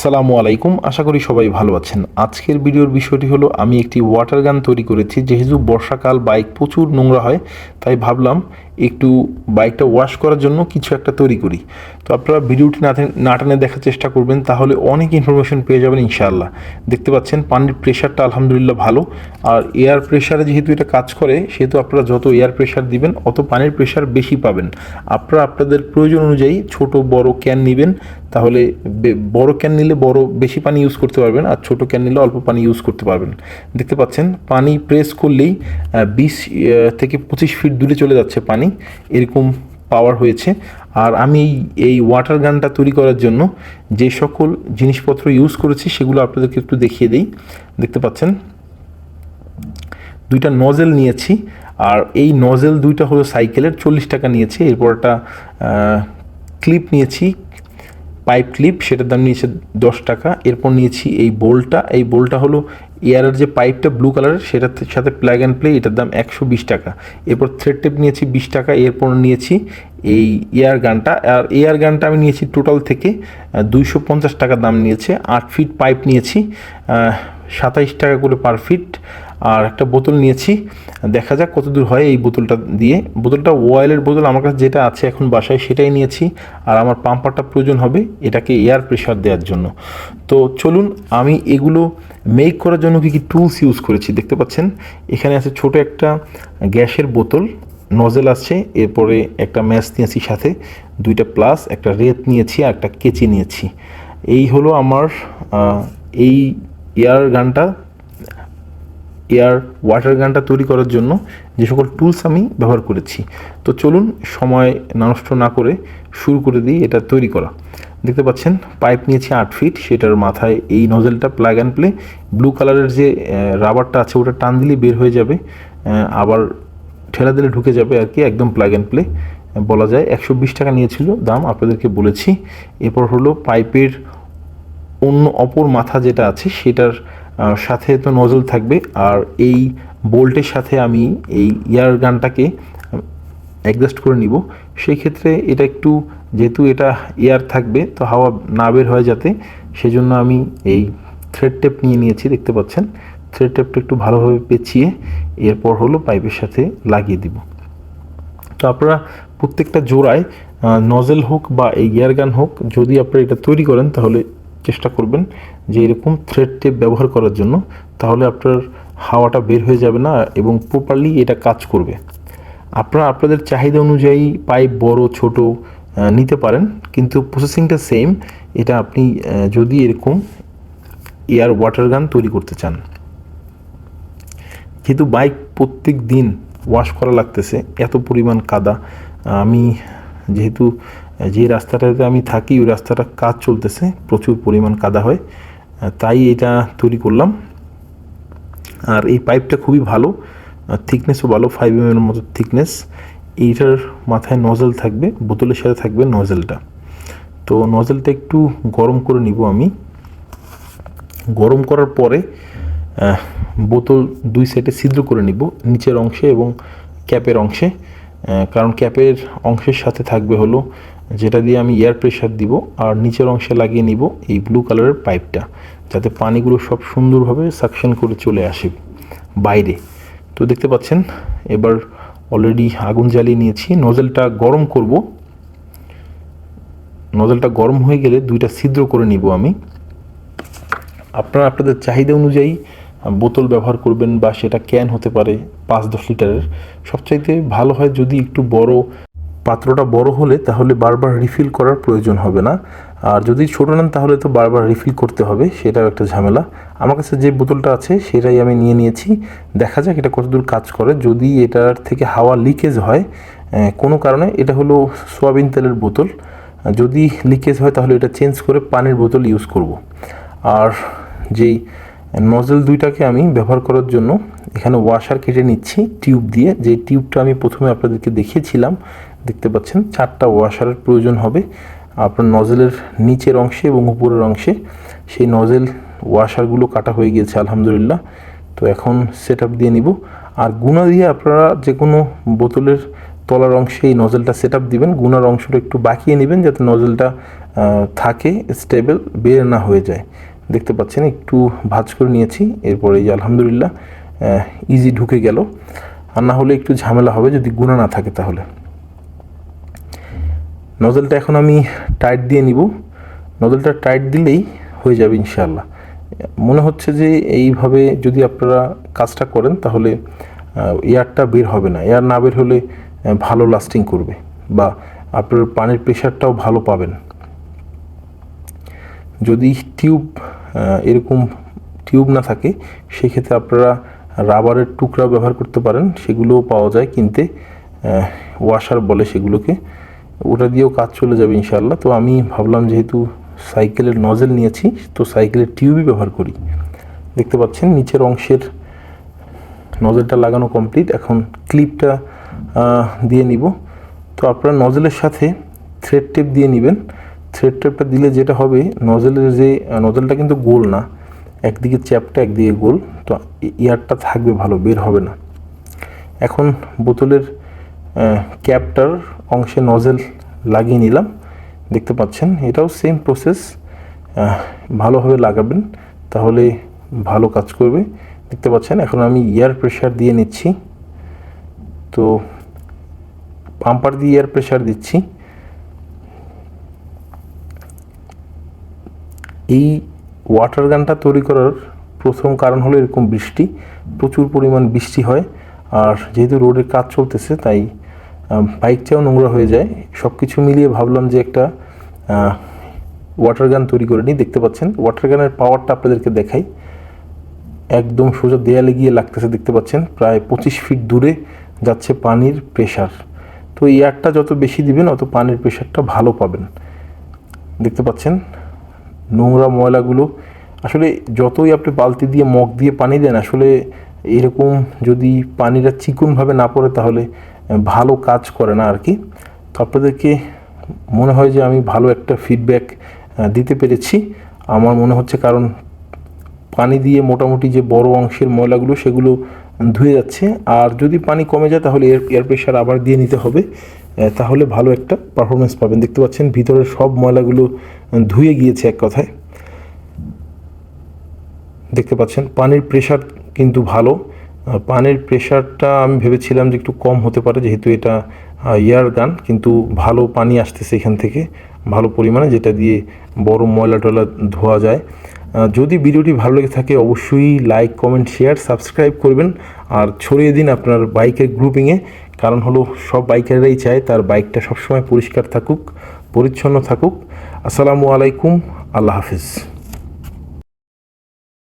আসসালামু আলাইকুম, আশা করি সবাই ভালো আছেন। আজকের ভিডিওর বিষয়টি হলো, আমি একটি ওয়াটার গান তৈরি করেছি, যেহেতু বর্ষাকাল বাইক প্রচুর নোংরা হয়, তাই ভাবলাম একটু বাইকটা ওয়াশ করার জন্য কিছু একটা তৈরি করি। তো আপনারা ভিডিওটি না টানে দেখার চেষ্টা করবেন, তাহলে অনেক ইনফরমেশন পেয়ে যাবেন ইনশাআল্লাহ। দেখতে পাচ্ছেন, পানির প্রেশারটা আলহামদুলিল্লাহ ভালো। আর এয়ার প্রেশারে যেহেতু এটা কাজ করে, সেহেতু আপনারা যত এয়ার প্রেশার দিবেন, অত পানির প্রেশার বেশি পাবেন। আপনারা আপনাদের প্রয়োজন অনুযায়ী ছোট, বড় ক্যান নেবেন, তাহলে বড় ক্যান নিলে বড় বেশি পানি ইউজ করতে পারবেন, আর ছোট ক্যান নিলে অল্প পানি ইউজ করতে পারবেন। দেখতে পাচ্ছেন, পানি প্রেস করলেই বিশ থেকে পঁচিশ ফিট দূরে চলে যাচ্ছে পানি। এরকম পাওয়ার হয়েছে। আর আমি এই ওয়াটার গানটা তৈরি করার জন্য যে সকল জিনিসপত্র ইউজ করেছি সেগুলো আপনাদেরকে একটু দেখিয়ে দিই। দেখতে পাচ্ছেন? দুইটা নজেল নিয়েছি। আর এই নজেল দুইটা হলো সাইকেলের চল্লিশ টাকা নিয়েছি। এরপর একটা ক্লিপ নিয়েছি পাইপ ক্লিপ সেটার দাম নিয়েছে দশ টাকা। এরপর নিয়েছি এই বোলটা এই বোলটা হলো এয়ারের যে পাইপটা ব্লু কালারের সেটার সাথে প্ল্যাগ অ্যান্ড প্লে এটার দাম একশো বিশ টাকা। এরপর থ্রেড টেপ নিয়েছি বিশ টাকা, এরপর নিয়েছি এই এয়ার গানটা। আর এয়ার গানটা আমি নিয়েছি টোটাল থেকে দুইশো পঞ্চাশ টাকা দাম নিয়েছে। আট ফিট পাইপ নিয়েছি সাতাইশ টাকা করে পার ফিট আর একটা বোতল নিয়েছি। দেখা যাক কত দূর হয় এই বোতলটা দিয়ে। বোতলটা ওয়েলের বোতল, আমার কাছে যেটা আছে এখন বাসায় সেটাই নিয়েছি। আর আমার পাম্পারটা প্রয়োজন হবে এটাকে এয়ার প্রেশার দেওয়ার জন্য। তো চলুন, আমি এগুলো মেক করার জন্য কী কী টুলস ইউজ করেছি দেখতে পাচ্ছেন? এখানে আছে ছোট একটা গ্যাসের বোতল নজেল আছে, এরপরে একটা ম্যাচ নিয়েছি সাথে, দুইটা প্লাস একটা রেত নিয়েছি আর একটা কেচি নিয়েছি। এই হলো আমার এই এয়ার গানটা এয়ার ওয়াটার গানটা তৈরি করার জন্য যে সকল টুলস আমি ব্যবহার করেছি। তো চলুন সময় নষ্ট না করে শুরু করে দিই এটা তৈরি করা। দেখতে পাচ্ছেন পাইপ নিয়েছি আট ফিট সেটার মাথায় এই নজেলটা প্লাগ অ্যান্ড প্লে ব্লু কালারের যে রাবারটা আছে, ওটা টান দিলে বের হয়ে যাবে আবার ঠেলা দিলে ঢুকে যাবে আর কি, একদম প্লাগ অ্যান্ড প্লে বলা যায় একশো বিশ টাকা নিয়েছিল দাম, আপনাদেরকে বলেছি। এরপর হলো পাইপের অন্য অপর মাথা যেটা আছে, সেটার সাথে তো নজল থাকবে। আর এই বোল্টের সাথে আমি এই ইয়ার গানটাকে অ্যাডজাস্ট করে নিব। সেই ক্ষেত্রে এটা একটু, যেহেতু এটা এয়ার থাকবে, তো হাওয়া না বের হয় যাতে, সেজন্য আমি এই থ্রেড টেপ নিয়ে নিয়েছি, দেখতে পাচ্ছেন? থ্রেড টেপটা একটু ভালোভাবে পেঁচিয়ে এরপর হলো পাইপের সাথে লাগিয়ে দিব। তো আপনারা প্রত্যেকটা জোড়ায় নজেল হোক বা এই গিয়ার গান হোক, যদি আপনারা এটা তৈরি করেন, তাহলে চেষ্টা করবেন যে এরকম থ্রেড টেপ ব্যবহার করার জন্য, তাহলে আপনার হাওয়াটা বের হয়ে যাবে না এবং প্রপারলি এটা কাজ করবে। আপনারা আপনাদের চাহিদা অনুযায়ী পাইপ বড়, ছোট নিতে পারেন, কিন্তু প্রসেসিংটা সেম এটা আপনি যদি এরকম এয়ার ওয়াটার গান তৈরি করতে চান। যেহেতু বাইক প্রত্যেক দিন ওয়াশ করা লাগতেছে, এত পরিমাণ কাদা, আমি যেহেতু যে রাস্তাটাতে আমি থাকি, ওই রাস্তাটা কাজ চলতেছে, প্রচুর পরিমাণ কাদা হয়, তাই এটা তৈরি করলাম। আর এই পাইপটা খুবই ভালো, থিকনেসও ভালো ফাইভ এম এর মতো থিকনেস। এইটার মাথায় নজেল থাকবে, বোতলের সাথে থাকবে নজেলটা তো নজেলটা একটু গরম করে নিব আমি। গরম করার পরে বোতল দুই সাইডে ছিদ্র করে নিব, নিচের অংশে এবং ক্যাপের অংশে। কারণ ক্যাপের অংশের সাথে থাকবে হলো যেটা দিয়ে আমি এয়ার প্রেশার দিব আর নিচের অংশে লাগিয়ে নিব এই ব্লু কালারের পাইপটা যাতে পানিগুলো সব সুন্দরভাবে সাকশন করে চলে আসে বাইরে। তো দেখতে পাচ্ছেন, এবার অলরেডি আগুন জ্বালিয়ে নিয়েছি। নজেলটা গরম করব। নজেলটা গরম হয়ে গেলে দুইটা ছিদ্র করে নিব আমি। আপনারা আপনাদের চাহিদা অনুযায়ী বোতল ব্যবহার করবেন বা সেটা ক্যান হতে পারে পাঁচ দশ লিটারের। সবচাইতে ভালো হয় যদি একটু বড় পাত্রটা বড় হলে তাহলে বারবার রিফিল করার প্রয়োজন হবে না। আর যদি ছোটো নেন তাহলে তো বারবার রিফিল করতে হবে, সেটাও একটা ঝামেলা। আমার কাছে যে বোতলটা আছে সেটাই আমি নিয়ে নিয়েছি। দেখা যাক এটা কতদূর কাজ করে। যদি এটার থেকে হাওয়া লিকেজ হয় কোনো কারণে এটা হলো সোয়াবিন তেলের বোতল। যদি লিকেজ হয় তাহলে এটা চেঞ্জ করে পানির বোতল ইউজ করব। আর যেই নজেল দুইটাকে আমি ব্যবহার করার জন্য এখানে ওয়াশার কেটে নিচ্ছি টিউব দিয়ে। যে টিউবটা আমি প্রথমে আপনাদেরকে দেখিয়েছিলাম দেখতে পাচ্ছেন, চারটা ওয়াশারের প্রয়োজন হবে। আপনার নজেলের নিচের অংশে এবং উপরের অংশে। সেই নজেল ওয়াশারগুলো কাটা হয়ে গিয়েছে, আলহামদুলিল্লাহ। তো এখন সেট দিয়ে নিব। আর গুণা দিয়ে আপনারা যে কোনো বোতলের তলার অংশে এই নজলটা সেট আপ দিবেন। গুনার অংশটা একটু বাঁকিয়ে নেবেন যাতে নজেলটা থাকে স্টেবল বের না হয়ে যায়। দেখতে পাচ্ছেন, একটু ভাঁজ করে নিয়েছি। এরপরে এই আলহামদুলিল্লাহ ইজি ঢুকে গেল। আর না হলে একটু ঝামেলা হবে যদি গুণা না থাকে তাহলে। নজলটা এখন আমি টাইট দিয়ে নিব। নজলটা টাইট দিলেই হয়ে যাবে ইনশাআল্লাহ। মনে হচ্ছে যে এইভাবে যদি আপনারা কাজটা করেন তাহলে এয়ারটা বের হবে না। এয়ার না বের হলে ভালো লাস্টিং করবে বা আপনার পানির প্রেশারটাও ভালো পাবেন। যদি টিউব এরকম টিউব না থাকে, সেক্ষেত্রে আপনারা রাবারের টুকরা ব্যবহার করতে পারেন। সেগুলোও পাওয়া যায় কিনতে। ওয়াশার বলে সেগুলোকে। ওটা দিয়েও কাজ চলে যাবে ইনশাআল্লাহ। তো আমি ভাবলাম যেহেতু সাইকেলের নজেল নিয়েছি, তো সাইকেলের টিউবই ব্যবহার করি। দেখতে পাচ্ছেন নিচের অংশের নজেলটা লাগানো কমপ্লিট এখন ক্লিপটা দিয়ে নিব। তো আপনারা নজেলের সাথে থ্রেড টেপ দিয়ে নেবেন। থ্রেড টেপটা দিলে যেটা হবে, নজেলের যে নজেলটা কিন্তু গোল না। একদিকে চ্যাপটা, একদিকে গোল। তো ইয়ারটা থাকবে ভালো, বের হবে না। এখন বোতলের ক্যাপটার অংশে নজেল লাগিয়ে নিলাম। দেখতে পাচ্ছেন, এটাও সেম প্রসেস ভালোভাবে লাগাবেন, তাহলে ভালো কাজ করবে। দেখতে পাচ্ছেন, এখন আমি এয়ার প্রেশার দিয়ে নিচ্ছি। তো পাম্পার দিয়ে এয়ার প্রেশার দিচ্ছি। এই ওয়াটার গানটা তৈরি করার প্রথম কারণ হলো এরকম বৃষ্টি। প্রচুর পরিমাণ বৃষ্টি হয়। আর যেহেতু রোডের কাজ চলতেছে, তাই বাইকটাও নোংরা হয়ে যায়। সব কিছু মিলিয়ে ভাবলাম যে একটা ওয়াটার গান তৈরি করে নিই, দেখতে পাচ্ছেন? ওয়াটার গানের পাওয়ারটা আপনাদেরকে দেখাই। একদম সোজা দেয়ালে গিয়ে লাগতেছে, দেখতে পাচ্ছেন? প্রায় পঁচিশ ফিট দূরে যাচ্ছে পানির প্রেশার তো এয়ারটা যত বেশি দিবেন, অত পানির প্রেশারটা ভালো পাবেন। দেখতে পাচ্ছেন? নোংরা ময়লাগুলো, আসলে যতই আপনি বালতি দিয়ে, মগ দিয়ে পানি দেন, আসলে এরকম যদি পানিটা চিকনভাবে না পড়ে, তাহলে ভালো কাজ করে না আর কি তো আপনাদেরকে মনে হয় যে আমি ভালো একটা ফিডব্যাক দিতে পেরেছি। আমার মনে হচ্ছে কারণ পানি দিয়ে মোটামুটি যে বড় অংশের ময়লাগুলো সেগুলো ধুয়ে যাচ্ছে। আর যদি পানি কমে যায় তাহলে এয়ার এয়ার প্রেশার আবার দিয়ে নিতে হবে। তাহলে ভালো একটা পারফরমেন্স পাবেন। দেখতে পাচ্ছেন ভিতরের সব ময়লাগুলো ধুয়ে গিয়েছে এক কথায়। দেখতে পাচ্ছেন পানির প্রেশার কিন্তু ভালো। পানির প্রেশারটা আমি ভেবেছিলাম যে একটু কম হতে পারে, যেহেতু এটা ইয়ার গান, কিন্তু ভালো পানি আসতেছে এখান থেকে, ভালো পরিমাণে, যেটা দিয়ে বড় ময়লা টয়লা ধোয়া যায়। যদি ভিডিওটি ভালো লেগে থাকে, অবশ্যই লাইক, কমেন্ট, শেয়ার, সাবস্ক্রাইব করবেন। আর ছড়িয়ে দিন আপনার বাইকের গ্রুপিংয়ে কারণ হলো সব বাইকাররাই চায় তার বাইকটা সবসময় পরিষ্কার থাকুক, পরিচ্ছন্ন থাকুক। আসসালামু আলাইকুম, আল্লাহ হাফিজ।